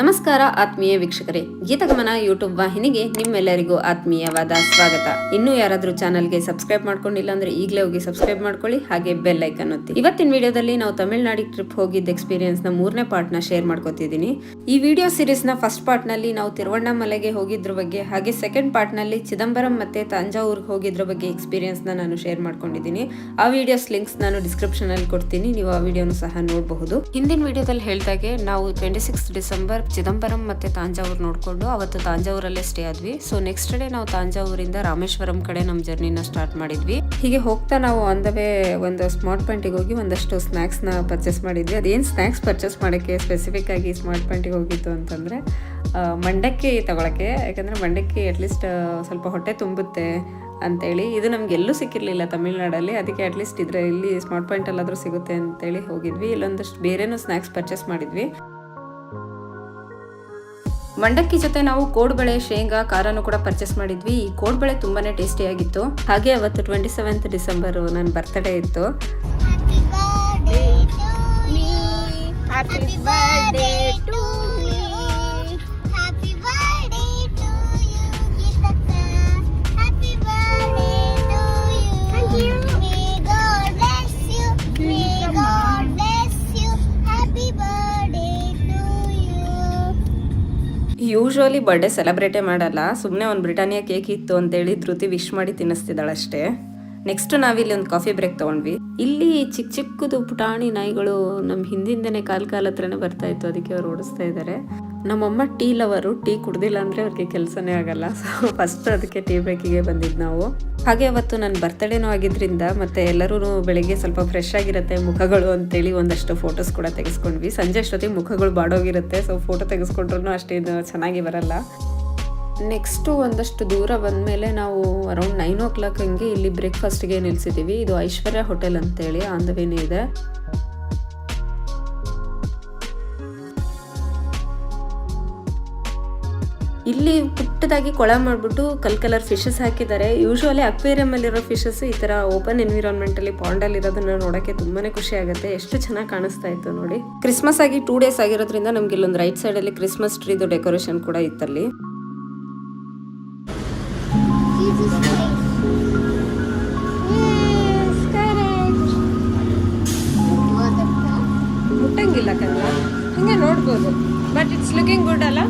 ನಮಸ್ಕಾರ ಆತ್ಮೀಯ ವೀಕ್ಷಕರೇ. ಗೀತಗಮನ ಯೂಟ್ಯೂಬ್ ವಾಹಿನಿಗೆ ನಿಮ್ಮೆಲ್ಲರಿಗೂ ಆತ್ಮೀಯವಾದ ಸ್ವಾಗತ. ಇನ್ನು ಯಾರಾದ್ರೂ ಚಾನಲ್ಗೆ ಸಬ್ಸ್ಕ್ರೈಬ್ ಮಾಡ್ಕೊಂಡಿಲ್ಲ ಅಂದ್ರೆ ಈಗಲೇ ಹೋಗಿ ಸಬ್ಸ್ಕ್ರೈಬ್ ಮಾಡ್ಕೊಳ್ಳಿ, ಹಾಗೆ ಬೆಲ್ ಐಕನ್ ಒತ್ತಿ. ಇವತ್ತಿನ ವಿಡಿಯೋದಲ್ಲಿ ನಾವು ತಮಿಳುನಾಡಿಗೆ ಟ್ರಿಪ್ ಹೋಗಿದ್ದ ಎಕ್ಸ್ಪೀರಿಯನ್ಸ್ನ ಮೂರನೇ ಪಾರ್ಟ್ನ ಶೇರ್ ಮಾಡ್ಕೋತಿದ್ದೀನಿ. ಈ ವಿಡಿಯೋ ಸೀರೀಸ್ನ ಫಸ್ಟ್ ಪಾರ್ಟ್ನಲ್ಲಿ ನಾವು ತಿರುವಣ್ಣಾಮಲೆಗೆ ಹೋಗಿದ್ರ ಬಗ್ಗೆ, ಹಾಗೆ ಸೆಕೆಂಡ್ ಪಾರ್ಟ್ನಲ್ಲಿ ಚಿದಂಬರಂ ಮತ್ತೆ ತಂಜಾವೂರ್ಗೆ ಹೋಗಿದ್ರ ಬಗ್ಗೆ ಎಕ್ಸ್ಪೀರಿಯನ್ಸ್ನ ನಾನು ಶೇರ್ ಮಾಡ್ಕೊಂಡಿದ್ದೀನಿ. ಆ ವಿಡಿಯೋಸ್ ಲಿಂಕ್ಸ್ ನಾನು ಡಿಸ್ಕ್ರಿಪ್ಷನ್ ಅಲ್ಲಿ ಕೊಡ್ತೀನಿ, ನೀವು ಆ ವಿಡಿಯೋನು ಸಹ ನೋಡಬಹುದು. ಹಿಂದಿನ ವಿಡಿಯೋದಲ್ಲಿ ಹೇಳ್ದಾಗೆ ನಾವು ಟ್ವೆಂಟಿ ಸಿಕ್ಸ್ ಡಿಸೆಂಬರ್ ಚಿದಂಬರಂ ಮತ್ತು ತಾಂಜಾವೂರು ನೋಡಿಕೊಂಡು ಅವತ್ತು ತಾಂಜಾವೂರಲ್ಲೇ ಸ್ಟೇ ಆದ್ವಿ. ಸೊ ನೆಕ್ಸ್ಟ್ ಡೇ ನಾವು ತಾಂಜಾವೂರಿಂದ ರಾಮೇಶ್ವರಂ ಕಡೆ ನಮ್ಮ ಜರ್ನಿನ ಸ್ಟಾರ್ಟ್ ಮಾಡಿದ್ವಿ. ಹೀಗೆ ಹೋಗ್ತಾ ನಾವು ಆನ್ ದ ವೇ ಒಂದು ಸ್ಮಾರ್ಟ್ ಪಾಯಿಂಟಿಗೆ ಹೋಗಿ ಒಂದಷ್ಟು ಸ್ನ್ಯಾಕ್ಸ್ನ ಪರ್ಚೇಸ್ ಮಾಡಿದ್ವಿ. ಅದೇನು ಸ್ನಾಕ್ಸ್ ಪರ್ಚೇಸ್ ಮಾಡೋಕ್ಕೆ ಸ್ಪೆಸಿಫಿಕ್ ಆಗಿ ಸ್ಮಾರ್ಟ್ ಪಾಯಿಂಟಿಗೆ ಹೋಗಿದ್ದು ಅಂತಂದರೆ ಮಂಡಕ್ಕಿ ತಗೊಳಕ್ಕೆ. ಯಾಕಂದರೆ ಮಂಡಕ್ಕಿ ಅಟ್ಲೀಸ್ಟ್ ಸ್ವಲ್ಪ ಹೊಟ್ಟೆ ತುಂಬುತ್ತೆ ಅಂತೇಳಿ. ಇದು ನಮ್ಗೆ ಎಲ್ಲೂ ಸಿಕ್ಕಿರಲಿಲ್ಲ ತಮಿಳ್ನಾಡಲ್ಲಿ. ಅದಕ್ಕೆ ಅಟ್ಲೀಸ್ಟ್ ಇದ್ರೆ ಇಲ್ಲಿ ಸ್ಮಾರ್ಟ್ ಪಾಯಿಂಟ್ ಅಲ್ಲಾದ್ರೂ ಸಿಗುತ್ತೆ ಅಂತೇಳಿ ಹೋಗಿದ್ವಿ. ಇಲ್ಲೊಂದಷ್ಟು ಬೇರೆನೂ ಸ್ನಾಕ್ಸ್ ಪರ್ಚೇಸ್ ಮಾಡಿದ್ವಿ. ಮಂಡಕ್ಕಿ ಜೊತೆ ನಾವು ಕೋಡ್ಬಳೆ, ಶೇಂಗಾ, ಖಾರನು ಕೂಡ ಪರ್ಚೇಸ್ ಮಾಡಿದ್ವಿ. ಈ ಕೋಡ್ಬಳೆ ತುಂಬಾನೇ ಟೇಸ್ಟಿಯಾಗಿತ್ತು ಹಾಗೆ ಅವತ್ತು ಟ್ವೆಂಟಿ ಸೆವೆಂತ್ ಡಿಸೆಂಬರ್ ನನ್ನ ಬರ್ತ್ಡೇ ಇತ್ತು. ಯೂಶ್ವಲಿ ಬರ್ಡೇ ಸೆಲೆಬ್ರೇಟೇ ಮಾಡಲ್ಲ. ಸುಮ್ಮನೆ ಒಂದು ಬ್ರಿಟಾನಿಯಾ ಕೇಕ್ ಇತ್ತು ಅಂತೇಳಿ ಧೃತಿ ವಿಶ್ ಮಾಡಿ ತಿನ್ನಿಸ್ತಿದ್ದಾಳಷ್ಟೇ. ನೆಕ್ಸ್ಟ್ ನಾವಿಲ್ಲಿ ಒಂದು ಕಾಫಿ ಬ್ರೇಕ್ ತಗೊಂಡ್ವಿ. ಇಲ್ಲಿ ಚಿಕ್ಕ ಚಿಕ್ಕದು ಪುಟಾಣಿ ನಾಯಿಗಳು ನಮ್ಮ ಹಿಂದಿಂದನೇ ಕಾಲ್ ಕಾಲ ಹತ್ರನೇ ಬರ್ತಾ ಇತ್ತು, ಅದಕ್ಕೆ ಅವ್ರು ಓಡಿಸ್ತಾ ಇದ್ದಾರೆ ನಮ್ಮಮ್ಮ ಟೀ ಲವರು, ಟೀ ಕುಡ್ದಿಲ್ಲ ಅಂದ್ರೆ ಅವ್ರಿಗೆ ಕೆಲಸನೇ ಆಗಲ್ಲ. ಸೊ ಫಸ್ಟ್ ಅದಕ್ಕೆ ಟೀ ಬ್ರೇಕಿಗೆ ಬಂದಿದ್ದು ನಾವು. ಹಾಗೆ ಅವತ್ತು ನನ್ನ ಬರ್ತಡೇನೂ ಆಗಿದ್ರಿಂದ ಮತ್ತೆ ಎಲ್ಲರೂ ಬೆಳಿಗ್ಗೆ ಸ್ವಲ್ಪ ಫ್ರೆಶ್ ಆಗಿರುತ್ತೆ ಮುಖಗಳು ಅಂತೇಳಿ ಒಂದಷ್ಟು ಫೋಟೋಸ್ ಕೂಡ ತೆಗೆಸ್ಕೊಂಡ್ವಿ. ಸಂಜೆ ಅಷ್ಟೊತ್ತಿಗೆ ಮುಖಗಳು ಬಾಡೋಗಿರುತ್ತೆ ಸೊ ಫೋಟೋ ತೆಗೆಸ್ಕೊಂಡ್ರು ಅಷ್ಟೇ ಚೆನ್ನಾಗಿ ಬರಲ್ಲ. ನೆಕ್ಸ್ಟು ಒಂದಷ್ಟು ದೂರ ಬಂದಮೇಲೆ ನಾವು ಅರೌಂಡ್ ನೈನ್ ಓ ಕ್ಲಾಕ್ ಹಂಗೆ ಇಲ್ಲಿ ಬ್ರೇಕ್ಫಾಸ್ಟ್ಗೆ ನಿಲ್ಸಿದ್ದೀವಿ ಇದು ಐಶ್ವರ್ಯ ಹೋಟೆಲ್ ಅಂತೇಳಿ ಆನ್ ದ ಇದೆ. ಇಲ್ಲಿ ಪುಟ್ಟದಾಗಿ ಕೊಳ ಮಾಡಿಬಿಟ್ಟು ಕಲ್ ಕಲರ್ ಫಿಶಸ್ ಹಾಕಿದ್ದಾರೆ. ಯೂಶುವಲಿ ಅಕ್ವೇರಿಯಂ ಅಲ್ಲಿರೋ ಫಿಶಸ್ ಈ ತರ ಓಪನ್ ಎನ್ವಿರಾನ್ಮೆಂಟ್ ಅಲ್ಲಿ ಪಾಂಡ್ ಅಲ್ಲಿ ಇರೋದನ್ನ ನೋಡಕ್ಕೆ ತುಂಬಾನೇ ಖುಷಿ ಆಗುತ್ತೆ. ಎಷ್ಟು ಚೆನ್ನಾಗಿ ಕಾಣಿಸ್ತಾ ಇತ್ತು ನೋಡಿ. ಕ್ರಿಸ್ಮಸ್ ಆಗಿ ಟೂ ಡೇಸ್ ಆಗಿರೋದ್ರಿಂದ ನಮ್ಗೆ ಇಲ್ಲೊಂದು ರೈಟ್ ಸೈಡ್ ಅಲ್ಲಿ ಕ್ರಿಸ್ಮಸ್ ಟ್ರೀದು ಡೆಕೋರೇಷನ್ ಕೂಡ ಇತ್ತಲ್ಲಿ? ಮುಟ್ಟಂಗಿಲ್ಲ ಕಲ್ಲ ಹಂಗೆ ನೋಡ್ಬೋದು. ಬಟ್ ಇಟ್ಸ್ ಲುಕಿಂಗ್ ಗುಡ್ ಅಲ್ಲ?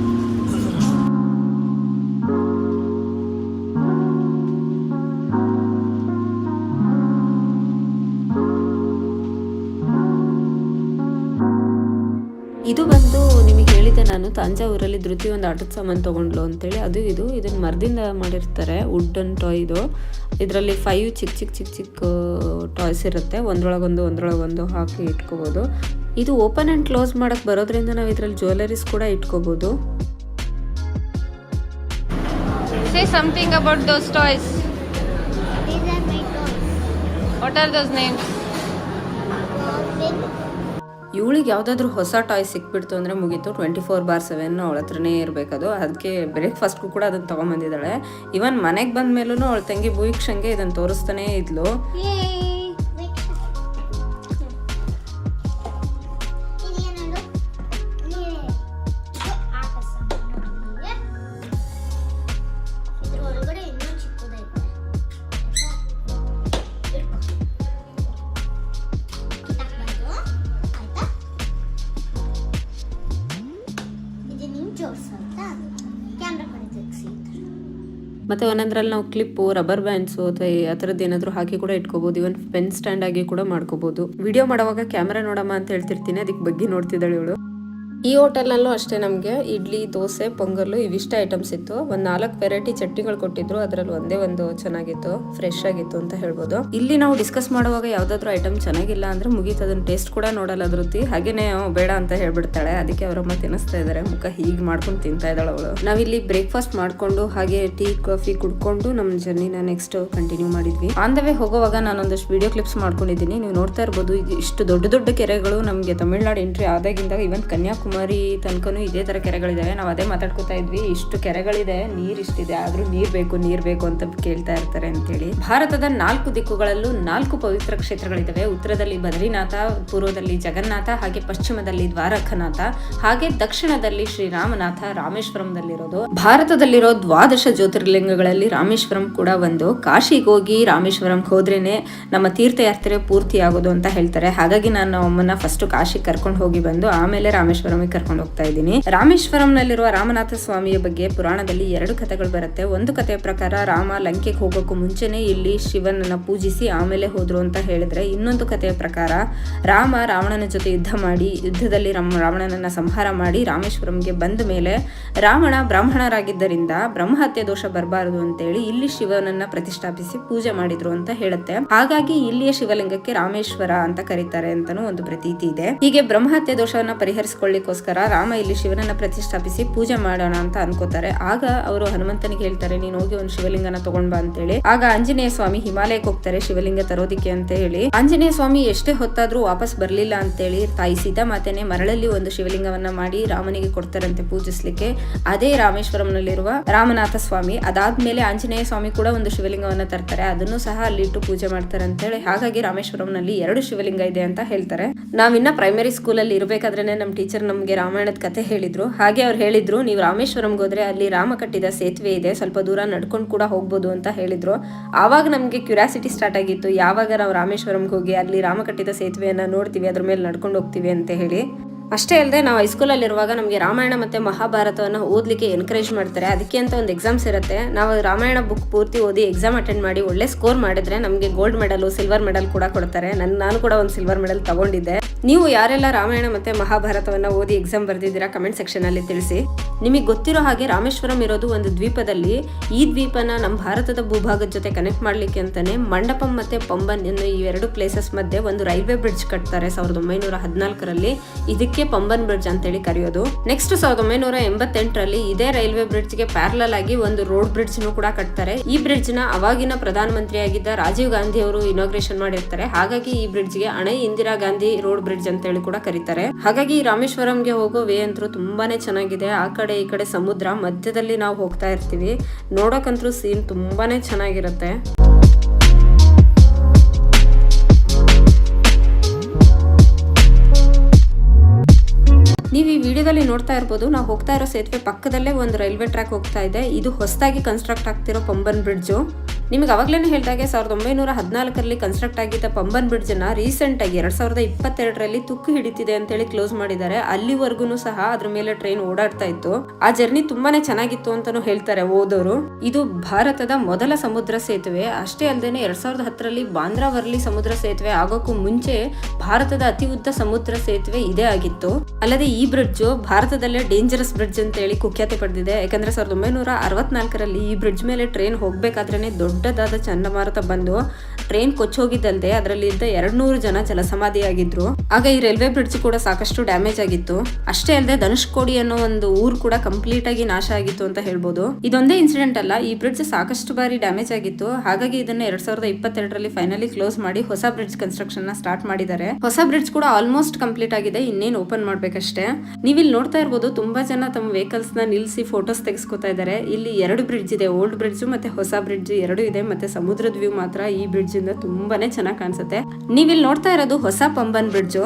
ಇದು ಬಂದು ನಿಮಗೆ ಹೇಳಿದೆ ನಾನು ತಂಜಾವೂರಲ್ಲಿ ಧೃತಿ ಒಂದು ಆಟದ ಸಾಮಾನು ತೊಗೊಂಡ್ಲು ಅಂತೇಳಿ ಅದು ಇದು ಇದನ್ನ ಮರದಿಂದ ಮಾಡಿರ್ತಾರೆ ವುಡ್ಡನ್ ಟಾಯ್ ಇದು ಇದರಲ್ಲಿ ಫೈವ್ ಚಿಕ್ಕ ಚಿಕ್ಕ ಚಿಕ್ಕ ಚಿಕ್ಕ ಟಾಯ್ಸ್ ಇರುತ್ತೆ ಒಂದ್ರೊಳಗೊಂದು ಒಂದ್ರೊಳಗೊಂದು ಹಾಕಿ ಇಟ್ಕೋಬೋದು ಇದು ಓಪನ್ ಆ್ಯಂಡ್ ಕ್ಲೋಸ್ ಮಾಡೋಕ್ಕೆ ಬರೋದ್ರಿಂದ ನಾವು ಇದರಲ್ಲಿ ಜ್ಯುವೆಲರೀಸ್ ಕೂಡ ಇಟ್ಕೋಬೋದು Say something about those toys. These are my toys. What are those names? ಇವಳಿಗೆ ಯಾವುದಾದ್ರೂ ಹೊಸ ಟಾಯ್ ಸಿಕ್ಬಿಡ್ತು ಅಂದರೆ ಮುಗೀತು. ಟ್ವೆಂಟಿ ಫೋರ್ ಬಾರ್ ಸೆವೆನ್ ಅವಳ ಹತ್ರನೇ ಇರಬೇಕದು. ಅದಕ್ಕೆ ಬ್ರೇಕ್ಫಾಸ್ಟ್ಗೂ ಕೂಡ ಅದನ್ನು ತೊಗೊಂಬಂದಿದ್ದಾಳೆ. ಇವನ್ ಮನೆಗೆ ಬಂದ ಮೇಲೂ ಅವಳ ತಂಗಿ ಭೂಯಿಕ್ಷಂಗೆ ಇದನ್ನು ತೋರಿಸ್ತಾನೇ ಇದ್ಲು. ಮತ್ತೆ ಒಂದೊಂದ್ರಲ್ಲಿ ನಾವು ಕ್ಲಿಪ್ಪು ರಬ್ಬರ್ ಬ್ಯಾಂಡ್ಸು ಅಥವಾ ಆ ಥರದ್ದು ಏನಾದರೂ ಹಾಕಿ ಕೂಡ ಇಟ್ಕೋಬೋದು. ಇವನ್ ಪೆನ್ ಸ್ಟ್ಯಾಂಡ್ ಆಗಿ ಕೂಡ ಮಾಡ್ಕೋಬೋದು. ವಿಡಿಯೋ ಮಾಡುವಾಗ ಕ್ಯಾಮ್ರಾ ನೋಡಮ್ಮ ಅಂತ ಹೇಳ್ತಿರ್ತೀನಿ. ಅದಕ್ಕೆ ಬಗ್ಗೆ ನೋಡ್ತಿದ್ದಾಳೆ ಇವಳು. ಈ ಹೋಟೆಲ್ನಲ್ಲೂ ಅಷ್ಟೇ ನಮಗೆ ಇಡ್ಲಿ, ದೋಸೆ, ಪೊಂಗಲ್ಲು ಇವಿಷ್ಟ ಐಟಮ್ಸ್ ಇತ್ತು. ಒಂದು ನಾಲ್ಕು ವೆರೈಟಿ ಚಟ್ನಿಗಳು ಕೊಟ್ಟಿದ್ರು. ಅದರಲ್ಲಿ ಒಂದೇ ಒಂದು ಚೆನ್ನಾಗಿತ್ತು ಫ್ರೆಶ್ ಆಗಿತ್ತು ಅಂತ ಹೇಳ್ಬೋದು. ಇಲ್ಲಿ ನಾವು ಡಿಸ್ಕಸ್ ಮಾಡುವಾಗ ಯಾವ್ದಾದ್ರು ಐಟಮ್ ಚೆನ್ನಾಗಿಲ್ಲ ಅಂದ್ರೆ ಮುಗೀತು. ಅದನ್ನ ಟೇಸ್ಟ್ ಕೂಡ ನೋಡಲ್ಲ ಧೃತಿ ಹಾಗೇನೆ ಬೇಡ ಅಂತ ಹೇಳ್ಬಿಡ್ತಾಳೆ. ಅದಕ್ಕೆ ಅವರಮ್ಮ ತಿನ್ನಿಸ್ತಾ ಇದ್ದಾರೆ ಮುಖ ಹೀಗೆ ಮಾಡ್ಕೊಂಡು ತಿಂತಾ ಇದ್ದಾಳೆ ಅವಳು. ನಾವಿಲ್ಲಿ ಬ್ರೇಕ್ಫಾಸ್ಟ್ ಮಾಡ್ಕೊಂಡು ಹಾಗೆ ಟೀ, ಕಾಫಿ ಕುಡ್ಕೊಂಡು ನಮ್ಮ ಜರ್ನಿನ ನೆಕ್ಸ್ಟ್ ಕಂಟಿನ್ಯೂ ಮಾಡಿದ್ವಿ. ಆನ್ ದ ವೇ ಹೋಗುವಾಗ ನಾನೊಂದಷ್ಟು ವಿಡಿಯೋ ಕ್ಲಿಪ್ಸ್ ಮಾಡ್ಕೊಂಡಿದ್ದೀನಿ. ನೀವು ನೋಡ್ತಾ ಇರ್ಬೋದು ಇಷ್ಟು ದೊಡ್ಡ ದೊಡ್ಡ ಕೆರೆಗಳು ನಮಗೆ ತಮಿಳ್ನಾಡು ಎಂಟ್ರಿ ಆದಾಗಿಂದ ಇವನ್ ಕನ್ಯಾಕುಮಾರಿ ಕನ್ಯಾಕುಮಾರಿ ತನಕನೂ ಇದೇ ತರ ಕೆರೆಗಳಿದಾವೆ. ನಾವು ಅದೇ ಮಾತಾಡ್ಕೊತಾ ಇದ್ವಿ, ಇಷ್ಟು ಕೆರೆಗಳಿದೆ, ನೀರ್ ಇಷ್ಟಿದೆ, ಆದ್ರೂ ನೀರ್ ಬೇಕು ನೀರ್ ಬೇಕು ಅಂತ ಕೇಳ್ತಾ ಇರ್ತಾರೆ ಅಂತೇಳಿ. ಭಾರತದ ನಾಲ್ಕು ದಿಕ್ಕುಗಳಲ್ಲೂ ನಾಲ್ಕು ಪವಿತ್ರ ಕ್ಷೇತ್ರಗಳಿದಾವೆ. ಉತ್ತರದಲ್ಲಿ ಬದ್ರಿನಾಥ, ಪೂರ್ವದಲ್ಲಿ ಜಗನ್ನಾಥ, ಹಾಗೆ ಪಶ್ಚಿಮದಲ್ಲಿ ದ್ವಾರಕನಾಥ, ಹಾಗೆ ದಕ್ಷಿಣದಲ್ಲಿ ಶ್ರೀರಾಮನಾಥ, ರಾಮೇಶ್ವರಂದಲ್ಲಿರೋದು. ಭಾರತದಲ್ಲಿರೋ ದ್ವಾದಶ ಜ್ಯೋತಿರ್ಲಿಂಗಗಳಲ್ಲಿ ರಾಮೇಶ್ವರಂ ಕೂಡ ಒಂದು. ಕಾಶಿಗೆ ಹೋಗಿ ರಾಮೇಶ್ವರಂ ಹೋದ್ರೇನೆ ನಮ್ಮ ತೀರ್ಥಯಾತ್ರೆ ಪೂರ್ತಿ ಆಗೋದು ಅಂತ ಹೇಳ್ತಾರೆ. ಹಾಗಾಗಿ ನಾನು ಅಮ್ಮನ ಫಸ್ಟ್ ಕಾಶಿಗೆ ಕರ್ಕೊಂಡು ಹೋಗಿ ಬಂದು, ಆಮೇಲೆ ರಾಮೇಶ್ವರಂಗೆ ಕರ್ಕೊಂಡು ಹೋಗ್ತಾ ಇದ್ದೀನಿ. ರಾಮೇಶ್ವರಂನಲ್ಲಿರುವ ರಾಮನಾಥ ಸ್ವಾಮಿಯ ಬಗ್ಗೆ ಪುರಾಣದಲ್ಲಿ ಎರಡು ಕಥೆಗಳು ಬರುತ್ತೆ. ಒಂದು ಕಥೆಯ ಪ್ರಕಾರ ರಾಮ ಲಂಕೆಗೆ ಹೋಗೋಕ್ಕೂ ಮುಂಚೆನೆ ಇಲ್ಲಿ ಶಿವನನ್ನ ಪೂಜಿಸಿ ಆಮೇಲೆ ಹೋದ್ರು ಅಂತ ಹೇಳಿದ್ರೆ ಇನ್ನೊಂದು ಕಥೆಯ ಪ್ರಕಾರ ರಾಮ ರಾವಣನ ಜೊತೆ ಯುದ್ಧ ಮಾಡಿ, ಯುದ್ಧದಲ್ಲಿ ರಾವಣನನ್ನ ಸಂಹಾರ ಮಾಡಿ ರಾಮೇಶ್ವರಂಗೆ ಬಂದ ಮೇಲೆ ರಾವಣ ಬ್ರಾಹ್ಮಣರಾಗಿದ್ದರಿಂದ ಬ್ರಹ್ಮಹತ್ಯೆ ದೋಷ ಬರಬಾರದು ಅಂತೇಳಿ ಇಲ್ಲಿ ಶಿವನನ್ನ ಪ್ರತಿಷ್ಠಾಪಿಸಿ ಪೂಜೆ ಮಾಡಿದ್ರು ಅಂತ ಹೇಳುತ್ತೆ. ಹಾಗಾಗಿ ಇಲ್ಲಿಯ ಶಿವಲಿಂಗಕ್ಕೆ ರಾಮೇಶ್ವರ ಅಂತ ಕರೀತಾರೆ ಅಂತಾನೂ ಒಂದು ಪ್ರತೀತಿ ಇದೆ. ಹೀಗೆ ಬ್ರಹ್ಮಹತ್ಯೆ ದೋಷವನ್ನ ಪರಿಹರಿಸಿಕೊಳ್ಳಿಕ್ಕೋಸ್ಕರ ರಾಮ ಇಲ್ಲಿ ಶಿವನನ್ನ ಪ್ರತಿಷ್ಠಾಪಿಸಿ ಪೂಜೆ ಮಾಡೋಣ ಅಂತ ಅನ್ಕೋತಾರೆ. ಆಗ ಅವರು ಹನುಮಂತನಿಗೆ ಹೇಳ್ತಾರೆ, ನೀನು ಹೋಗಿ ಒಂದು ಶಿವಲಿಂಗನ ತಗೊಂಡ್ ಬಾ ಅಂತೇಳಿ. ಆಗ ಆಂಜನೇಯ ಸ್ವಾಮಿ ಹಿಮಾಲಯಕ್ಕೆ ಹೋಗ್ತಾರೆ ಶಿವಲಿಂಗ ತರೋದಿಕ್ಕೆ ಅಂತ ಹೇಳಿ. ಆಂಜನೇಯ ಸ್ವಾಮಿ ಎಷ್ಟೇ ಹೊತ್ತಾದ್ರೂ ವಾಪಸ್ ಬರ್ಲಿಲ್ಲ ಅಂತೇಳಿ ತಾಯಿ ಸೀತಾ ಮಾತೇನೆ ಮರಳಲ್ಲಿ ಒಂದು ಶಿವಲಿಂಗವನ್ನ ಮಾಡಿ ರಾಮನಿಗೆ ಕೊಡ್ತಾರಂತೆ ಪೂಜಿಸ್ಲಿಕ್ಕೆ. ಅದೇ ರಾಮೇಶ್ವರಂನಲ್ಲಿರುವ ರಾಮನಾಥ ಸ್ವಾಮಿ. ಅದಾದ್ಮೇಲೆ ಆಂಜನೇಯ ಸ್ವಾಮಿ ಕೂಡ ಒಂದು ಶಿವಲಿಂಗವನ್ನ ತರ್ತಾರೆ. ಅದನ್ನು ಸಹ ಅಲ್ಲಿ ಇಟ್ಟು ಪೂಜೆ ಮಾಡ್ತಾರೆ ಅಂತ ಹೇಳಿ ಹಾಗಾಗಿ ರಾಮೇಶ್ವರಂನಲ್ಲಿ ಎರಡು ಶಿವಲಿಂಗ ಇದೆ ಅಂತ ಹೇಳ್ತಾರೆ. ನಾವಿನ್ನ ಪ್ರೈಮರಿ ಸ್ಕೂಲ್ ಅಲ್ಲಿ ಇರಬೇಕಾದ್ರೆ ನಮ್ಮ ಟೀಚರ್ ನಮಗೆ ರಾಮಾಯಣದ ಕತೆ ಹೇಳಿದರು. ಹಾಗೆ ಅವ್ರು ಹೇಳಿದರು, ನೀವು ರಾಮೇಶ್ವರಂಗೆ ಹೋದರೆ ಅಲ್ಲಿ ರಾಮ ಕಟ್ಟಿದ ಸೇತುವೆ ಇದೆ, ಸ್ವಲ್ಪ ದೂರ ನಡ್ಕೊಂಡು ಕೂಡ ಹೋಗ್ಬೋದು ಅಂತ ಹೇಳಿದ್ರು. ಆವಾಗ ನಮಗೆ ಕ್ಯೂರಿಯಾಸಿಟಿ ಸ್ಟಾರ್ಟ್ ಆಗಿತ್ತು, ಯಾವಾಗ ನಾವು ರಾಮೇಶ್ವರಂಗೆ ಹೋಗಿ ಅಲ್ಲಿ ರಾಮ ಕಟ್ಟಿದ ಸೇತುವೆಯನ್ನು ನೋಡ್ತೀವಿ, ಅದ್ರ ಮೇಲೆ ನಡ್ಕೊಂಡು ಹೋಗ್ತೀವಿ ಅಂತ ಹೇಳಿ. ಅಷ್ಟೇ ಅಲ್ಲದೆ ನಾವು ಹೈಸ್ಕೂಲಲ್ಲಿರುವಾಗ ನಮಗೆ ರಾಮಾಯಣ ಮತ್ತೆ ಮಹಾಭಾರತವನ್ನು ಓದಲಿಕ್ಕೆ ಎನ್ಕರೇಜ್ ಮಾಡ್ತಾರೆ. ಅದಕ್ಕೆ ಅಂತ ಒಂದು ಎಕ್ಸಾಮ್ಸ್ ಇರುತ್ತೆ. ನಾವು ರಾಮಾಯಣ ಬುಕ್ ಪೂರ್ತಿ ಓದಿ ಎಕ್ಸಾಮ್ ಅಟೆಂಡ್ ಮಾಡಿ ಒಳ್ಳೆ ಸ್ಕೋರ್ ಮಾಡಿದ್ರೆ ನಮಗೆ ಗೋಲ್ಡ್ ಮೆಡಲು ಸಿಲ್ವರ್ ಮೆಡಲ್ ಕೂಡ ಕೊಡ್ತಾರೆ. ನನ್ನ ನಾನು ಕೂಡ ಒಂದು ಸಿಲ್ವರ್ ಮೆಡಲ್ ತಗೊಂಡಿದ್ದೆ. ನೀವು ಯಾರೆಲ್ಲ ರಾಮಾಯಣ ಮತ್ತೆ ಮಹಾಭಾರತವನ್ನ ಓದಿ ಎಕ್ಸಾಮ್ ಬರೆದಿದ್ದೀರಾ ಕಮೆಂಟ್ ಸೆಕ್ಷನ್ ಅಲ್ಲಿ ತಿಳಿಸಿ. ನಿಮಗೆ ಗೊತ್ತಿರೋ ಹಾಗೆ ರಾಮೇಶ್ವರಂ ಇರೋದು ಒಂದು ದ್ವೀಪದಲ್ಲಿ ಈ ದ್ವೀಪನ ನಮ್ಮ ಭಾರತದ ಭೂಭಾಗದ ಜೊತೆ ಕನೆಕ್ಟ್ ಮಾಡ್ಲಿಕ್ಕೆ ಅಂತಾನೆ ಮಂಡಪಂ ಮತ್ತೆ ಪಂಬನ್ ಎನ್ನುವ ಈ ಎರಡು ಪ್ಲೇಸಸ್ ಮಧ್ಯೆ ಒಂದು ರೈಲ್ವೆ ಬ್ರಿಡ್ಜ್ ಕಟ್ತಾರೆ ಸಾವಿರದ ಒಂಬೈನೂರ ಹದಿನಾಲ್ಕರಲ್ಲಿ. ಇದಕ್ಕೆ ಪಂಬನ್ ಬ್ರಿಡ್ಜ್ ಅಂತೇಳಿ ಕರೆಯೋದು. ನೆಕ್ಸ್ಟ್ ಸಾವಿರದ ಒಂಬೈನೂರ ಎಂಬತ್ತೆಂಟರಲ್ಲಿ ಇದೇ ರೈಲ್ವೆ ಬ್ರಿಡ್ಜ್ಗೆ ಪ್ಯಾರಲಲ್ ಆಗಿ ಒಂದು ರೋಡ್ ಬ್ರಿಡ್ಜ್ ಕೂಡ ಕಟ್ತಾರೆ. ಈ ಬ್ರಿಡ್ಜ್ನ ಅವಾಗಿನ ಪ್ರಧಾನಮಂತ್ರಿಯಾಗಿದ್ದ ರಾಜೀವ್ ಗಾಂಧಿ ಅವರು ಇನಾಗ್ರೇಷನ್ ಮಾಡಿರ್ತಾರೆ. ಹಾಗಾಗಿ ಈ ಬ್ರಿಡ್ಜ್ಗೆ ಅಣೆ ಇಂದಿರಾ ಗಾಂಧಿ ರೋಡ್ ಬ್ರಿಡ್ಜ್ ಅಂತ ಹೇಳಿ ಕೂಡ ಕರೀತಾರೆ. ಹಾಗಾಗಿ ರಾಮೇಶ್ವರಂಗೆ ಹೋಗೋ ವೇ ಅಂತೂ ತುಂಬಾನೇ ಚೆನ್ನಾಗಿದೆ. ಆ ಕಡೆ ಈ ಕಡೆ ಸಮುದ್ರ, ಮಧ್ಯದಲ್ಲಿ ನಾವು ಹೋಗ್ತಾ ಇರ್ತೀವಿ. ನೋಡೋಕಂತೂ ಸೀನ್ ತುಂಬಾನೇ ಚೆನ್ನಾಗಿರುತ್ತೆ. ವಿಡಿಯೋದಲ್ಲಿ ನೋಡ್ತಾ ಇರ್ಬೋದು, ನಾವು ಹೋಗ್ತಾ ಇರೋ ಸೇತುವೆ ಪಕ್ಕದಲ್ಲೇ ಒಂದು ರೈಲ್ವೆ ಟ್ರ್ಯಾಕ್ ಹೋಗ್ತಾ ಇದೆ. ಇದು ಹೊಸದಾಗಿ ಕನ್ಸ್ಟ್ರಕ್ಟ್ ಆಗ್ತಿರೋ ಪಂಬನ್ ಬ್ರಿಡ್ಜು ನಿಮಗೆ ಅವಾಗಲೇ ಹೇಳ್ದಾಗೆ ಸಾವಿರದ ಒಂಬೈನೂರ ಹದಿನಾಲ್ಕರಲ್ಲಿ ಕನ್ಸ್ಟ್ರಕ್ಟ್ ಆಗಿದ್ದ ಪಂಬನ್ ಬ್ರಿಡ್ಜ್ನ ರೀಸೆಂಟ್ ಆಗಿ ಎರಡ್ ಸಾವಿರದ ಇಪ್ಪತ್ತೆರಡರಲ್ಲಿ ತುಕ್ಕು ಹಿಡಿತಿದೆ ಅಂತೇಳಿ ಕ್ಲೋಸ್ ಮಾಡಿದ್ದಾರೆ. ಅಲ್ಲಿವರೆಗೂ ಸಹ ಅದ್ರ ಮೇಲೆ ಟ್ರೈನ್ ಓಡಾಡ್ತಾ ಇತ್ತು. ಆ ಜರ್ನಿ ತುಂಬಾನೇ ಚೆನ್ನಾಗಿತ್ತು ಅಂತಾನು ಹೇಳ್ತಾರೆ ಓದೋರು. ಇದು ಭಾರತದ ಮೊದಲ ಸಮುದ್ರ ಸೇತುವೆ. ಅಷ್ಟೇ ಅಲ್ಲದೆ ಎರಡ್ ಸಾವಿರದ ಹತ್ತರಲ್ಲಿ ಬಾಂದ್ರಾ ವರ್ಲಿ ಸಮುದ್ರ ಸೇತುವೆ ಆಗೋಕ್ಕೂ ಮುಂಚೆ ಭಾರತದ ಅತಿ ಉದ್ದ ಸಮುದ್ರ ಸೇತುವೆ ಇದೇ ಆಗಿತ್ತು. ಅಲ್ಲದೆ ಈ ಬ್ರಿಡ್ಜ್ ಭಾರತದಲ್ಲೇ ಡೇಂಜರಸ್ ಬ್ರಿಡ್ಜ್ ಅಂತ ಹೇಳಿ ಕುಖ್ಯಾತಿ ಪಡೆದಿದೆ. ಯಾಕಂದ್ರೆ ಸಾವಿರದ ಒಂಬೈನೂರ ಅರವತ್ನಾಲ್ಕರಲ್ಲಿ ಈ ಬ್ರಿಡ್ಜ್ ಮೇಲೆ ಟ್ರೈನ್ ಹೋಗ್ಬೇಕಾದ್ರೇನೆ ದೊಡ್ಡದಾದ ಚಂಡಮಾರುತ ಬಂದು ಟ್ರೈನ್ ಕೊಚ್ಚೋಗಿದ್ದಲ್ದೆ ಅದರಲ್ಲಿ ಇದ್ದ ಎರಡ್ ನೂರು ಜನ ಜಲಸಮಾಧಿಯಾಗಿದ್ರು. ಆಗ ಈ ರೈಲ್ವೆ ಬ್ರಿಡ್ಜ್ ಕೂಡ ಸಾಕಷ್ಟು ಡ್ಯಾಮೇಜ್ ಆಗಿತ್ತು. ಅಷ್ಟೇ ಅಲ್ಲದೆ ಧನುಷ್ಕೋಡಿ ಅನ್ನೋ ಒಂದು ಊರು ಕೂಡ ಕಂಪ್ಲೀಟ್ ಆಗಿ ನಾಶ ಆಗಿತ್ತು ಅಂತ ಹೇಳ್ಬೋದು. ಇದೊಂದೇ ಇನ್ಸಿಡೆಂಟ್ ಅಲ್ಲ, ಈ ಬ್ರಿಡ್ಜ್ ಸಾಕಷ್ಟು ಬಾರಿ ಡ್ಯಾಮೇಜ್ ಆಗಿತ್ತು. ಹಾಗಾಗಿ ಇದನ್ನ ಎರಡ್ ಸಾವಿರದ ಇಪ್ಪತ್ತೆರಡರಲ್ಲಿ ಫೈನಲಿ ಕ್ಲೋಸ್ ಮಾಡಿ ಹೊಸ ಬ್ರಿಡ್ಜ್ ಕನ್ಸ್ಟ್ರಕ್ಷನ್ನ ಸ್ಟಾರ್ಟ್ ಮಾಡಿದ್ದಾರೆ. ಹೊಸ ಬ್ರಿಡ್ಜ್ ಕೂಡ ಆಲ್ಮೋಸ್ಟ್ ಕಂಪ್ಲೀಟ್ ಆಗಿದೆ, ಇನ್ನೇನು ಓಪನ್ ಮಾಡ್ಬೇಕಷ್ಟೇ. ನೀವು ಇಲ್ಲಿ ನೋಡ್ತಾ ಇರ್ಬೋದು, ತುಂಬಾ ಜನ ತಮ್ಮ ವೆಹಿಕಲ್ಸ್ನ ನಿಲ್ಸಿ ಫೋಟೋಸ್ ತೆಗೆಸ್ಕೊತಾ ಇದ್ದಾರೆ. ಇಲ್ಲಿ ಎರಡು ಬ್ರಿಡ್ಜ್ ಇದೆ ಓಲ್ಡ್ ಬ್ರಿಡ್ಜ್ ಮತ್ತೆ ಹೊಸ ಬ್ರಿಡ್ಜ್ ಎರಡು ಇದೆ, ಮತ್ತೆ ಸಮುದ್ರದ ವ್ಯೂ ಮಾತ್ರ ಈ ಬ್ರಿಡ್ಜ್ ಇಂದ ತುಂಬಾನೇ ಚೆನ್ನಾಗಿ ಕಾಣಿಸುತ್ತೆ. ನೀವಿಲ್ಲಿ ನೋಡ್ತಾ ಇರೋದು ಹೊಸ ಪಂಬನ್ ಬ್ರಿಡ್ಜ್.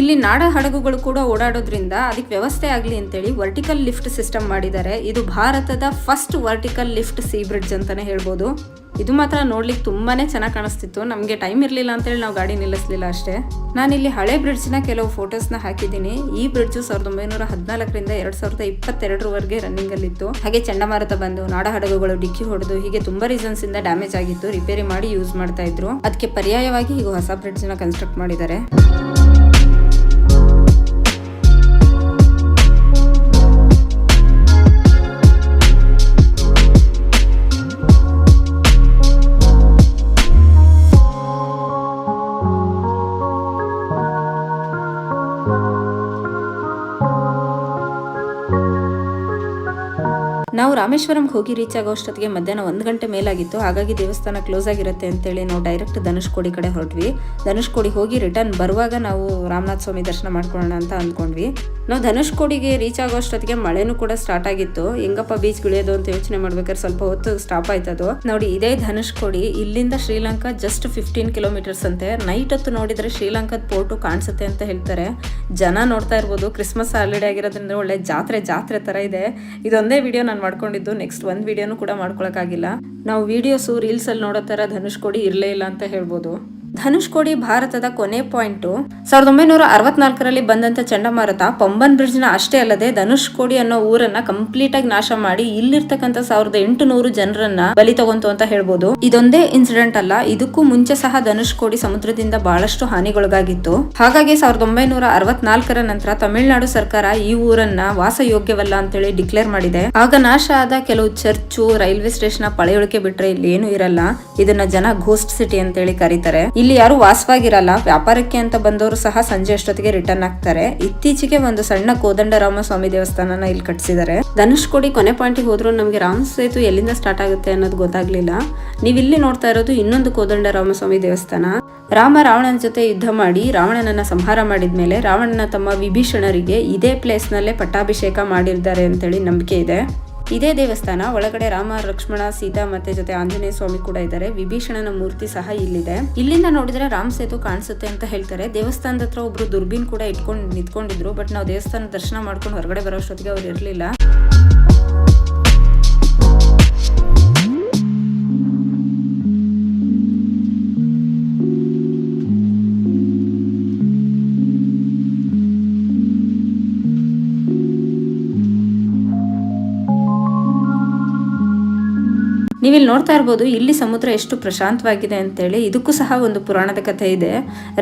ಇಲ್ಲಿ ನಾಡ ಹಡಗುಗಳು ಕೂಡ ಓಡಾಡೋದ್ರಿಂದ ಅದಕ್ಕೆ ವ್ಯವಸ್ಥೆ ಆಗಲಿ ಅಂತೇಳಿ ವರ್ಟಿಕಲ್ ಲಿಫ್ಟ್ ಸಿಸ್ಟಮ್ ಮಾಡಿದ್ದಾರೆ. ಇದು ಭಾರತದ first vertical lift sea bridge ಅಂತಾನೆ ಹೇಳ್ಬೋದು. ಇದು ಮಾತ್ರ ನೋಡ್ಲಿಕ್ಕೆ ತುಂಬಾನೇ ಚೆನ್ನಾಗಿ ಕಾಣಿಸ್ತಿತ್ತು. ನಮಗೆ ಟೈಮ್ ಇರಲಿಲ್ಲ ಅಂತೇಳಿ ನಾವು ಗಾಡಿ ನಿಲ್ಲಿಸಲಿಲ್ಲ ಅಷ್ಟೇ. ನಾನಿಲ್ಲಿ ಹಳೆ ಬ್ರಿಡ್ಜ್ನ ಕೆಲವು ಫೋಟೋಸ್ನ ಹಾಕಿದ್ದೀನಿ. ಈ ಬ್ರಿಡ್ಜ್ ಸಾವಿರದ ಒಂಬೈನೂರ ಹದಿನಾಲ್ಕರಿಂದ ಎರಡು ಸಾವಿರದ ಇಪ್ಪತ್ತೆರಡರವರೆಗೆ ರನ್ನಿಂಗಲ್ಲಿತ್ತು. ಹಾಗೆ ಚಂಡಮಾರುತ ಬಂದು, ನಾಡ ಹಡಗುಗಳು ಡಿಕ್ಕಿ ಹೊಡೆದು, ಹೀಗೆ ತುಂಬಾ ರೀಸನ್ಸ್ ಇಂದ ಡ್ಯಾಮೇಜ್ ಆಗಿತ್ತು ರಿಪೇರಿ ಮಾಡಿ ಯೂಸ್ ಮಾಡ್ತಾ ಇದ್ರು. ಅದಕ್ಕೆ ಪರ್ಯಾಯವಾಗಿ ಈಗ ಹೊಸ ಬ್ರಿಡ್ಜ್ನ ಕನ್ಸ್ಟ್ರಕ್ಟ್ ಮಾಡಿದ್ದಾರೆ. ನಾವು ರಾಮೇಶ್ವರಂಗೆ ಹೋಗಿ ರೀಚ್ ಆಗೋ ಅಷ್ಟೊತ್ತಿಗೆ ಮಧ್ಯಾಹ್ನ ಒಂದು ಗಂಟೆ ಮೇಲಾಗಿತ್ತು. ಹಾಗಾಗಿ ದೇವಸ್ಥಾನ ಕ್ಲೋಸ್ ಆಗಿರುತ್ತೆ ಅಂತೇಳಿ ನಾವು ಡೈರೆಕ್ಟ್ ಧನುಷ್ಕೋಡಿ ಕಡೆ ಹೊರಟ್ವಿ. ಧನುಷ್ಕೋಡಿ ಹೋಗಿ ರಿಟರ್ನ್ ಬರುವಾಗ ನಾವು ರಾಮನಾಥ ಸ್ವಾಮಿ ದರ್ಶನ ಮಾಡ್ಕೊಳ್ಳೋಣ ಅಂತ ಅಂದ್ಕೊಂಡ್ವಿ ನಾವು ಧನುಷ್ಕೋಡಿಗೆ ರೀಚ್ ಆಗೋ ಅಷ್ಟೊತ್ತಿಗೆ ಮಳೆನೂ ಕೂಡ ಸ್ಟಾರ್ಟ್ ಆಗಿತ್ತು. ಹೆಂಗಪ್ಪ ಬೀಚ್ ಇಳಿಯೋದು ಅಂತ ಯೋಚನೆ ಮಾಡ್ಬೇಕಾದ್ರೆ ಸ್ವಲ್ಪ ಹೊತ್ತು ಸ್ಟಾಪ್ ಆಯ್ತದು. ನೋಡಿ, ಇದೇ ಧನುಷ್ಕೋಡಿ ಇಲ್ಲಿಂದ ಶ್ರೀಲಂಕಾ ಜಸ್ಟ್ ಫಿಫ್ಟೀನ್ ಕಿಲೋಮೀಟರ್ಸ್ ಅಂತೆ. ನೈಟ್ ಹೊತ್ತು ನೋಡಿದ್ರೆ ಶ್ರೀಲಂಕಾದ ಪೋರ್ಟು ಕಾಣಿಸುತ್ತೆ ಅಂತ ಹೇಳ್ತಾರೆ. ಜನ ನೋಡ್ತಾ ಇರ್ಬೋದು. ಕ್ರಿಸ್ಮಸ್ ಹಾಲಿಡೇ ಆಗಿರೋದ್ರಿಂದ ಒಳ್ಳೆ ಜಾತ್ರೆ ಜಾತ್ರೆ ತರ ಇದೆ. ಇದೊಂದೇ ವಿಡಿಯೋ ನಾನು ಮಾಡ್ಕೊಂಡಿದ್ದು ನೆಕ್ಸ್ಟ್ ಒಂದು ವಿಡಿಯೋನು ಕೂಡ ಮಾಡ್ಕೊಳಕ್ಕಾಗಿಲ್ಲ. ನಾವು ವಿಡಿಯೋಸು ರೀಲ್ಸಲ್ಲಿ ನೋಡೋ ಥರ ಧನುಷ್ಕೋಡಿ ಇರಲೇ ಇಲ್ಲ ಅಂತ ಹೇಳ್ಬೋದು. ಧನುಷ್ಕೋಡಿ ಭಾರತದ ಕೊನೆ ಪಾಯಿಂಟು. ಸಾವಿರದ ಒಂಬೈನೂರ ಅರವತ್ನಾಲ್ಕರಲ್ಲಿ ಬಂದಂತ ಚಂಡಮಾರುತ ಪಂಬನ್ ಬ್ರಿಡ್ಜ್ನ ಅಷ್ಟೇ ಅಲ್ಲದೆ ಧನುಷ್ಕೋಡಿ ಅನ್ನೋ ಊರನ್ನ ಕಂಪ್ಲೀಟ್ ಆಗಿ ನಾಶ ಮಾಡಿ ಇಲ್ಲಿರ್ತಕ್ಕಂಥ ಸಾವಿರದ ಎಂಟುನೂರು ಜನರನ್ನ ಬಲಿ ತಗೊಂತು ಅಂತ ಹೇಳ್ಬೋದು. ಇದೊಂದೇ ಇನ್ಸಿಡೆಂಟ್ ಅಲ್ಲ, ಇದಕ್ಕೂ ಮುಂಚೆ ಸಹ ಧನುಷ್ಕೋಡಿ ಸಮುದ್ರದಿಂದ ಬಹಳಷ್ಟು ಹಾನಿಗೊಳಗಾಗಿತ್ತು. ಹಾಗಾಗಿ ಸಾವಿರದ ಒಂಬೈನೂರ ಅರವತ್ನಾಲ್ಕರ ನಂತರ ತಮಿಳುನಾಡು ಸರ್ಕಾರ ಈ ಊರನ್ನ ವಾಸಯೋಗ್ಯವಲ್ಲ ಅಂತೇಳಿ ಡಿಕ್ಲೇರ್ ಮಾಡಿದೆ. ಆಗ ನಾಶ ಆದ ಕೆಲವು ಚರ್ಚು, ರೈಲ್ವೆ ಸ್ಟೇಷನ್ ಪಳೆಯುಳಿಕೆ ಬಿಟ್ರೆ ಇಲ್ಲಿ ಏನು ಇರಲ್ಲ. ಇದನ್ನ ಜನ ಘೋಸ್ಟ್ ಸಿಟಿ ಅಂತೇಳಿ ಕರೀತಾರೆ. ಇಲ್ಲಿ ಯಾರು ವಾಸವಾಗಿರಲ್ಲ. ವ್ಯಾಪಾರಕ್ಕೆ ಅಂತ ಬಂದವರು ಸಹ ಸಂಜೆ ಅಷ್ಟೊತ್ತಿಗೆ ರಿಟರ್ನ್ ಆಗ್ತಾರೆ. ಇತ್ತೀಚೆಗೆ ಒಂದು ಸಣ್ಣ ಕೋದಂಡರಾಮ ಸ್ವಾಮಿ ದೇವಸ್ಥಾನನ ಇಲ್ಲಿ ಕಟ್ಸಿದ್ದಾರೆ. ಧನುಷ್ಕೋಡಿ ಕೊನೆ ಪಾಯಿಂಟಿಗೆ ಹೋದ್ರು ನಮಗೆ ರಾಮ ಸೇತು ಎಲ್ಲಿಂದ ಸ್ಟಾರ್ಟ್ ಆಗುತ್ತೆ ಅನ್ನೋದು ಗೊತ್ತಾಗ್ಲಿಲ್ಲ. ನೀವು ಇಲ್ಲಿ ನೋಡ್ತಾ ಇರೋದು ಇನ್ನೊಂದು ಕೋದಂಡರಾಮ ಸ್ವಾಮಿ ದೇವಸ್ಥಾನ. ರಾಮ ರಾವಣನ ಜೊತೆ ಯುದ್ಧ ಮಾಡಿ ರಾವಣನನ್ನ ಸಂಹಾರ ಮಾಡಿದ್ಮೇಲೆ ರಾವಣನ ತಮ್ಮ ವಿಭೀಷಣರಿಗೆ ಇದೇ ಪ್ಲೇಸ್ ನಲ್ಲೇ ಪಟ್ಟಾಭಿಷೇಕ ಮಾಡಿರ್ತಾರೆ ಅಂತೇಳಿ ನಂಬಿಕೆ ಇದೆ. ಇದೇ ದೇವಸ್ಥಾನ, ಒಳಗಡೆ ರಾಮ, ಲಕ್ಷ್ಮಣ, ಸೀತಾ ಮತ್ತೆ ಜೊತೆ ಆಂಜನೇಯ ಸ್ವಾಮಿ ಕೂಡ ಇದ್ದಾರೆ. ವಿಭೀಷಣನ ಮೂರ್ತಿ ಸಹ ಇಲ್ಲಿದೆ. ಇಲ್ಲಿಂದ ನೋಡಿದ್ರೆ ರಾಮ ಸೇತು ಕಾಣಿಸುತ್ತೆ ಅಂತ ಹೇಳ್ತಾರೆ. ದೇವಸ್ಥಾನದ ಹತ್ರ ಒಬ್ರು ದುರ್ಬೀನ್ ಕೂಡ ಇಟ್ಕೊಂಡು ನಿಂತ್ಕೊಂಡಿದ್ರು, ಬಟ್ ನಾವು ದೇವಸ್ಥಾನ ದರ್ಶನ ಮಾಡ್ಕೊಂಡು ಹೊರಗಡೆ ಬರೋಷ್ಟೊತ್ತಿಗೆ ಅವ್ರು ಇರಲಿಲ್ಲ. ನೀವಿಲ್ಲಿ ನೋಡ್ತಾ ಇರ್ಬೋದು, ಇಲ್ಲಿ ಸಮುದ್ರ ಎಷ್ಟು ಪ್ರಶಾಂತವಾಗಿದೆ ಅಂತೇಳಿ. ಇದಕ್ಕೂ ಸಹ ಒಂದು ಪುರಾಣದ ಕಥೆ ಇದೆ.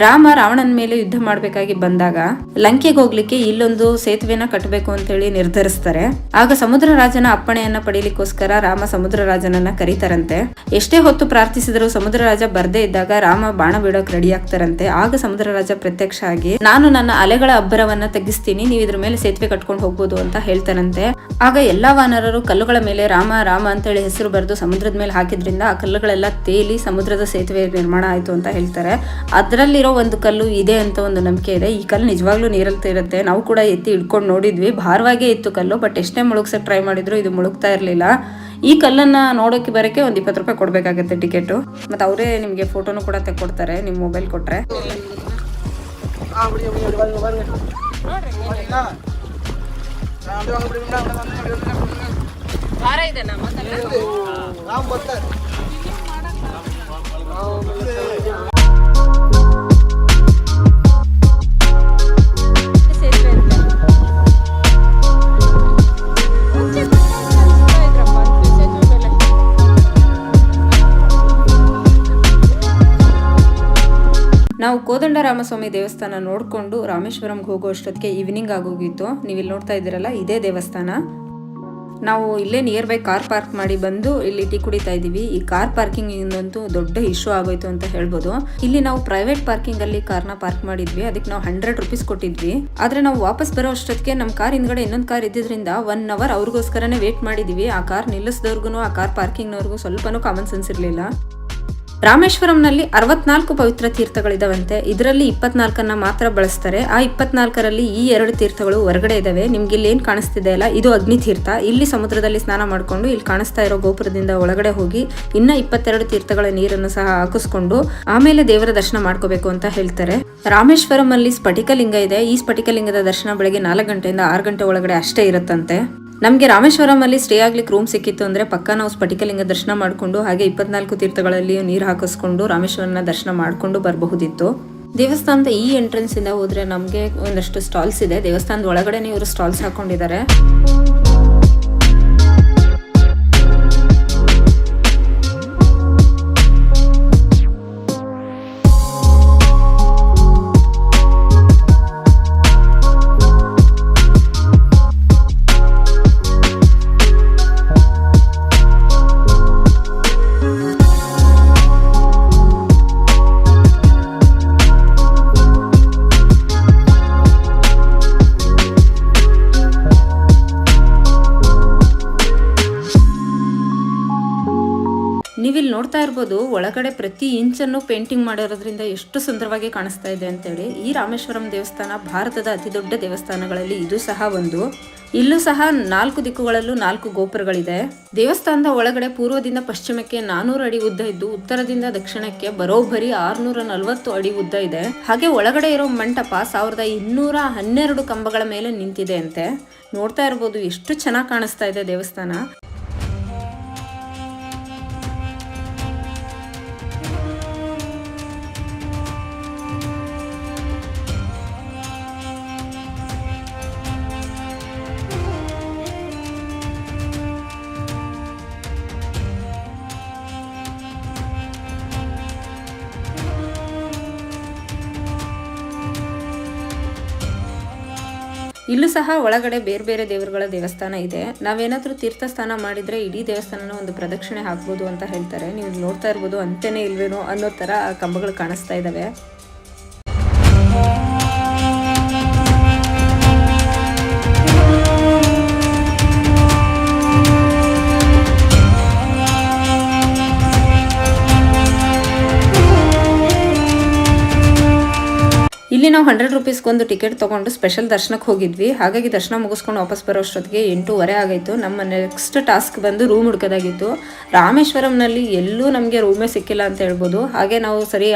ರಾಮ ರಾವಣನ ಮೇಲೆ ಯುದ್ಧ ಮಾಡಬೇಕಾಗಿ ಬಂದಾಗ ಲಂಕೆಗೆ ಹೋಗ್ಲಿಕ್ಕೆ ಇಲ್ಲೊಂದು ಸೇತುವೆನ ಕಟ್ಟಬೇಕು ಅಂತೇಳಿ ನಿರ್ಧರಿಸ್ತಾರೆ. ಆಗ ಸಮುದ್ರ ರಾಜನ ಅಪ್ಪಣೆಯನ್ನ ಪಡೀಲಿಕ್ಕೋಸ್ಕರ ರಾಮ ಸಮುದ್ರ ರಾಜನನ್ನ ಕರೀತಾರಂತೆ. ಎಷ್ಟೇ ಹೊತ್ತು ಪ್ರಾರ್ಥಿಸಿದ್ರು ಸಮುದ್ರ ರಾಜ ಬರ್ದೇ ಇದ್ದಾಗ ರಾಮ ಬಾಣ ಬಿಡೋಕ್ ರೆಡಿ ಆಗ್ತಾರಂತೆ. ಆಗ ಸಮುದ್ರ ರಾಜ ಪ್ರತ್ಯಕ್ಷ ಆಗಿ, ನಾನು ನನ್ನ ಅಲೆಗಳ ಅಬ್ಬರವನ್ನ ತಗ್ಗಿಸ್ತೀನಿ ನೀವು ಇದ್ರ ಮೇಲೆ ಸೇತುವೆ ಕಟ್ಕೊಂಡು ಹೋಗ್ಬೋದು ಅಂತ ಹೇಳ್ತಾರಂತೆ. ಆಗ ಎಲ್ಲಾ ವಾನರರು ಕಲ್ಲುಗಳ ಮೇಲೆ ರಾಮ ರಾಮ ಅಂತೇಳಿ ಹೆಸರು ಬರೆದು ಸಮುದ್ರದ ಮೇಲೆ ಹಾಕಿದ್ರಿಂದ ಆ ಕಲ್ಲುಗಳೆಲ್ಲ ತೇಲಿ ಸಮುದ್ರದ ಸೇತುವೆ ನಿರ್ಮಾಣ ಆಯಿತು ಅಂತ ಹೇಳ್ತಾರೆ. ಅದರಲ್ಲಿರೋ ಒಂದು ಕಲ್ಲು ಇದೆ ಅಂತ ಒಂದು ನಂಬಿಕೆ ಇದೆ. ಈ ಕಲ್ಲು ನಿಜವಾಗ್ಲೂ ನೀರಲ್ಲಿ ಇರುತ್ತೆ. ನಾವು ಕೂಡ ಎತ್ತಿ ಹಿಡ್ಕೊಂಡು ನೋಡಿದ್ವಿ. ಭಾರವಾಗೇ ಇತ್ತು ಕಲ್ಲು, ಬಟ್ ಎಷ್ಟೇ ಮುಳುಗ್ಸಕ್ಕೆ ಟ್ರೈ ಮಾಡಿದ್ರು ಇದು ಮುಳುಗ್ತಾ ಇರಲಿಲ್ಲ. ಈ ಕಲ್ಲನ್ನ ನೋಡೋಕೆ ಬರೋಕೆ ಒಂದು ಇಪ್ಪತ್ತು ರೂಪಾಯಿ ಕೊಡಬೇಕಾಗತ್ತೆ ಟಿಕೆಟು. ಮತ್ತು ಅವರೇ ನಿಮಗೆ ಫೋಟೋನು ಕೂಡ ತೆಕ್ಕೊಡ್ತಾರೆ ನಿಮ್ಮ ಮೊಬೈಲ್ ಕೊಟ್ಟರೆ ನಾವು ಕೋದಂಡರಾಮಸ್ವಾಮಿ ದೇವಸ್ಥಾನ ನೋಡಿಕೊಂಡು ರಾಮೇಶ್ವರಂಗೆ ಹೋಗೋ ಅಷ್ಟೊತ್ತಿಗೆ ಈವ್ನಿಂಗ್ ಆಗೋಗಿತ್ತು. ನೀವು ಇಲ್ಲಿ ನೋಡ್ತಾ ಇದ್ದೀರಲ್ಲ ಇದೇ ದೇವಸ್ಥಾನ. ನಾವು ಇಲ್ಲೇ ನಿಯರ್ ಬೈ ಕಾರ್ ಪಾರ್ಕ್ ಮಾಡಿ ಬಂದು ಇಲ್ಲಿ ಟೀ ಕುಡಿತಾ ಇದ್ದೀವಿ. ಈ ಕಾರ್ ಪಾರ್ಕಿಂಗ್ ಇಂದಂತೂ ದೊಡ್ಡ ಇಶ್ಯೂ ಆಗೋಯ್ತು ಅಂತ ಹೇಳ್ಬೋದು. ಇಲ್ಲಿ ನಾವು ಪ್ರೈವೇಟ್ ಪಾರ್ಕಿಂಗ್ ಅಲ್ಲಿ ಕಾರ್ನ ಪಾರ್ಕ್ ಮಾಡಿದ್ವಿ. ಅದಕ್ಕೆ ನಾವು ಹಂಡ್ರೆಡ್ ರುಪೀಸ್ ಕೊಟ್ಟಿದ್ವಿ. ಆದ್ರೆ ನಾವು ವಾಪಸ್ ಬರೋ ಅಷ್ಟೊತ್ತಿಗೆ ನಮ್ಮ ಕಾರ್ ಹಿಂದ್ಗಡೆ ಇನ್ನೊಂದು ಕಾರ್ ಇದ್ದಿದ್ರಿಂದ ಒನ್ ಅವರ್ ಅವ್ರಿಗೋಸ್ಕರನೇ ವೇಟ್ ಮಾಡಿದ್ವಿ. ಆ ಕಾರ್ ನಿಲ್ಲಿಸಿದವ್ರಿಗೂ ಆ ಕಾರ್ ಪಾರ್ಕಿಂಗ್ನವ್ರಿಗೂ ಸ್ವಲ್ಪನೂ ಕಾಮನ್ ಸೆನ್ಸ್ ಇರಲಿಲ್ಲ. ರಾಮೇಶ್ವರಂನಲ್ಲಿ ಅರವತ್ನಾಲ್ಕು ಪವಿತ್ರ ತೀರ್ಥಗಳಿದಾವಂತೆ. ಇದರಲ್ಲಿ ಇಪ್ಪತ್ನಾಲ್ಕನ್ನ ಮಾತ್ರ ಬಳಸ್ತಾರೆ. ಆ ಇಪ್ಪತ್ನಾಲ್ಕರಲ್ಲಿ ಈ ಎರಡು ತೀರ್ಥಗಳು ಹೊರಗಡೆ ಇದಾವೆ. ನಿಮ್ಗೆ ಇಲ್ಲಿ ಏನು ಕಾಣಿಸ್ತಿದೆ ಅಲ್ಲ? ಇದು ಅಗ್ನಿ ತೀರ್ಥ ಇಲ್ಲಿ ಸಮುದ್ರದಲ್ಲಿ ಸ್ನಾನ ಮಾಡ್ಕೊಂಡು ಇಲ್ಲಿ ಕಾಣಿಸ್ತಾ ಇರೋ ಗೋಪುರದಿಂದ ಒಳಗಡೆ ಹೋಗಿ ಇನ್ನ ಇಪ್ಪತ್ತೆರಡು ತೀರ್ಥಗಳ ನೀರನ್ನು ಸಹ ಹಾಕಿಸ್ಕೊಂಡು ಆಮೇಲೆ ದೇವರ ದರ್ಶನ ಮಾಡ್ಕೋಬೇಕು ಅಂತ ಹೇಳ್ತಾರೆ. ರಾಮೇಶ್ವರಂ ಅಲ್ಲಿ ಸ್ಫಟಿಕಲಿಂಗ ಇದೆ. ಈ ಸ್ಫಟಿಕಲಿಂಗದ ದರ್ಶನ ಬೆಳಗ್ಗೆ ನಾಲ್ಕು ಗಂಟೆಯಿಂದ ಆರು ಗಂಟೆ ಒಳಗಡೆ ಅಷ್ಟೇ ಇರುತ್ತಂತೆ. ನಮಗೆ ರಾಮೇಶ್ವರಂ ಅಲ್ಲಿ ಸ್ಟೇ ಆಗ್ಲಿಕ್ಕೆ ರೂಮ್ ಸಿಕ್ಕಿತ್ತು ಅಂದ್ರೆ ಪಕ್ಕ ನಾವು ಸ್ಫಟಿಕಲಿಂಗ ದರ್ಶನ ಮಾಡಿಕೊಂಡು ಹಾಗೆ ಇಪ್ಪತ್ನಾಲ್ಕು ತೀರ್ಥಗಳಲ್ಲಿ ನೀರು ಹಾಕಿಸ್ಕೊಂಡು ರಾಮೇಶ್ವರನ ದರ್ಶನ ಮಾಡ್ಕೊಂಡು ಬರಬಹುದಿತ್ತು. ದೇವಸ್ಥಾನದ ಈ ಎಂಟ್ರೆನ್ಸ್ ಇಂದ ಹೋದ್ರೆ ನಮಗೆ ಒಂದಷ್ಟು ಸ್ಟಾಲ್ಸ್ ಇದೆ. ದೇವಸ್ಥಾನದ ಒಳಗಡೆ ಇವರು ಸ್ಟಾಲ್ಸ್ ಹಾಕೊಂಡಿದ್ದಾರೆ. ಇರ್ಬೋದು, ಒಳಗಡೆ ಪ್ರತಿ ಇಂಚನ್ನು ಪೇಂಟಿಂಗ್ ಮಾಡಿರೋದ್ರಿಂದ ಎಷ್ಟು ಸುಂದರವಾಗಿ ಕಾಣಿಸ್ತಾ ಇದೆ ಅಂತೇಳಿ, ಈ ರಾಮೇಶ್ವರಂ ದೇವಸ್ಥಾನ ಭಾರತದ ಅತಿ ದೊಡ್ಡ ದೇವಸ್ಥಾನಗಳಲ್ಲಿ ಇದು ಸಹ ಒಂದು. ಇಲ್ಲೂ ಸಹ ನಾಲ್ಕು ದಿಕ್ಕುಗಳಲ್ಲೂ ನಾಲ್ಕು ಗೋಪುರಗಳಿದೆ. ದೇವಸ್ಥಾನದ ಒಳಗಡೆ ಪೂರ್ವದಿಂದ ಪಶ್ಚಿಮಕ್ಕೆ ನಾನೂರು ಅಡಿ ಉದ್ದ ಇದ್ದು, ಉತ್ತರದಿಂದ ದಕ್ಷಿಣಕ್ಕೆ ಬರೋಬ್ಬರಿ ಆರ್ನೂರ ನಲವತ್ತು ಅಡಿ ಉದ್ದ ಇದೆ. ಹಾಗೆ ಒಳಗಡೆ ಇರೋ ಮಂಟಪ ಸಾವಿರದ ಇನ್ನೂರ ಹನ್ನೆರಡು ಕಂಬಗಳ ಮೇಲೆ ನಿಂತಿದೆ ಅಂತೆ. ನೋಡ್ತಾ ಇರ್ಬೋದು, ಎಷ್ಟು ಚೆನ್ನಾಗಿ ಕಾಣಿಸ್ತಾ ಇದೆ ದೇವಸ್ಥಾನ. ಇಲ್ಲೂ ಸಹ ಒಳಗಡೆ ಬೇರೆ ಬೇರೆ ದೇವರುಗಳ ದೇವಸ್ಥಾನ ಇದೆ. ನಾವೇನಾದರೂ ತೀರ್ಥ ಸ್ಥಾನ ಮಾಡಿದ್ರೆ ಇಡೀ ದೇವಸ್ಥಾನನ ಒಂದು ಪ್ರದಕ್ಷಿಣೆ ಹಾಕ್ಬೋದು ಅಂತ ಹೇಳ್ತಾರೆ. ನೀವು ನೋಡ್ತಾ ಇರ್ಬೋದು ಅಂತೇನೆ ಇಲ್ವೇನೋ ಅನ್ನೋ ತರ ಆ ಕಂಬಗಳು ಕಾಣಿಸ್ತಾ ಇದಾವೆ ಇಲ್ಲಿ ನಾವು ಹಂಡ್ರೆಡ್ ರುಪೀಸ್ಗೊಂದು ಟಿಕೆಟ್ ತೊಗೊಂಡು ಸ್ಪೆಷಲ್ ದರ್ಶನಕ್ಕೆ ಹೋಗಿದ್ವಿ. ಹಾಗಾಗಿ ದರ್ಶನ ಮುಗಿಸ್ಕೊಂಡು ವಾಪಸ್ ಬರೋ ಅಷ್ಟೊತ್ತಿಗೆ ಎಂಟೂವರೆ ಆಗೈತು ನಮ್ಮ ನೆಕ್ಸ್ಟ್ ಟಾಸ್ಕ್ ಬಂದು ರೂಮ್ ಹುಡ್ಕೋದಾಗಿತ್ತು. ರಾಮೇಶ್ವರಂನಲ್ಲಿ ಎಲ್ಲೂ ನಮಗೆ ರೂಮೇ ಸಿಕ್ಕಿಲ್ಲ ಅಂತ ಹೇಳ್ಬೋದು. ಹಾಗೆ ನಾವು ಸರಿ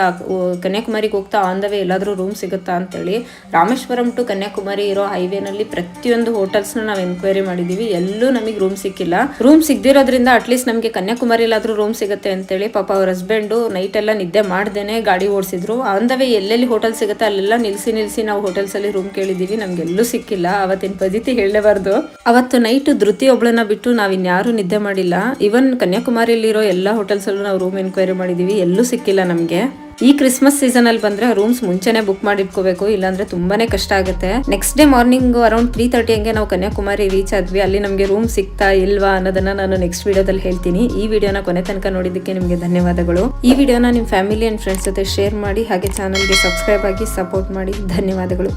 ಕನ್ಯಾಕುಮಾರಿಗೆ ಹೋಗ್ತಾ ಆನ್ ದ ವೇ ಎಲ್ಲಾದರೂ ರೂಮ್ ಸಿಗುತ್ತಾ ಅಂತೇಳಿ ರಾಮೇಶ್ವರಂ ಟು ಕನ್ಯಾಕುಮಾರಿ ಇರೋ ಹೈವೇನಲ್ಲಿ ಪ್ರತಿಯೊಂದು ಹೋಟೆಲ್ಸ್ನ ನಾವು ಎನ್ಕ್ವೈರಿ ಮಾಡಿದ್ದೀವಿ ಎಲ್ಲೂ ನಮಗೆ ರೂಮ್ ಸಿಕ್ಕಿಲ್ಲ. ರೂಮ್ ಸಿಗದಿರೋದ್ರಿಂದ ಅಟ್ಲೀಸ್ಟ್ ನಮಗೆ ಕನ್ಯಾಕುಮಾರಿಲಾದರೂ ರೂಮ್ ಸಿಗುತ್ತೆ ಅಂತೇಳಿ ಪಾಪ ಅವ್ರ ಹಸ್ಬೆಂಡು ನೈಟ್ ಎಲ್ಲ ನಿದ್ದೆ ಮಾಡ್ದೇನೆ ಗಾಡಿ ಓಡಿಸಿದ್ರು. ಆನ್ ದ ವೇ ಎಲ್ಲೆಲ್ಲಿ ಹೋಟೆಲ್ ಸಿಗುತ್ತೆ ಅಲ್ಲೆಲ್ಲ ನಿಲ್ಸಿ ನಿಲ್ಸಿ ನಾವು ಹೋಟೆಲ್ಸ್ ಅಲ್ಲಿ ರೂಮ್ ಕೇಳಿದೀವಿ ನಮ್ಗೆ ಎಲ್ಲೂ ಸಿಕ್ಕಿಲ್ಲ. ಅವತ್ತಿನ ಪದ್ಧತಿ ಹೇಳಲೇಬಾರ್ದು ಅವತ್ತು ನೈಟ್ ಧೃತಿ ಒಬ್ಳನ್ನ ಬಿಟ್ಟು ನಾವಿನ್ಯಾರು ನಿದ್ದೆ ಮಾಡಿಲ್ಲ. ಇವನ್ ಕನ್ಯಾಕುಮಾರಿಯಲ್ಲಿರೋ ಎಲ್ಲ ಹೋಟೆಲ್ಸ್ ಅಲ್ಲೂ ನಾವು ರೂಮ್ ಎನ್ಕ್ವೈರಿ ಮಾಡಿದೀವಿ ಎಲ್ಲೂ ಸಿಕ್ಕಿಲ್ಲ ನಮ್ಗೆ. ಈ ಕ್ರಿಸ್ಮಸ್ ಸೀಸನ್ ಅಲ್ಲಿ ಬಂದ್ರೆ ರೂಮ್ಸ್ ಮುಂಚೆನೆ ಬುಕ್ ಮಾಡಿಟ್ಕೋಬೇಕು, ಇಲ್ಲಾಂದ್ರೆ ತುಂಬಾನೇ ಕಷ್ಟ ಆಗುತ್ತೆ. Next day morning around three thirty ಹಂಗೆ ನಾವು ಕನ್ಯಾಕುಮಾರಿ ರೀಚ್ ಆದ್ವಿ. ಅಲ್ಲಿ ನಮಗೆ ರೂಮ್ ಸಿಗ್ತಾ ಇಲ್ವಾ ಅನ್ನೋದನ್ನ ನಾನು ನೆಕ್ಸ್ಟ್ ವಿಡಿಯೋದಲ್ಲಿ ಹೇಳ್ತೀನಿ. ಈ ವಿಡಿಯೋನ ಕೊನೆ ತನಕ ನೋಡಿದ್ದಕ್ಕೆ ನಿಮಗೆ ಧನ್ಯವಾದಗಳು. ಈ ವಿಡಿಯೋನ ನಿಮ್ಮ ಫ್ಯಾಮಿಲಿ ಅಂಡ್ ಫ್ರೆಂಡ್ಸ್ ಜೊತೆ ಶೇರ್ ಮಾಡಿ, ಹಾಗೆ ಚಾನಲ್ಗೆ ಸಬ್ಸ್ಕ್ರೈಬ್ ಆಗಿ ಸಪೋರ್ಟ್ ಮಾಡಿ. ಧನ್ಯವಾದಗಳು.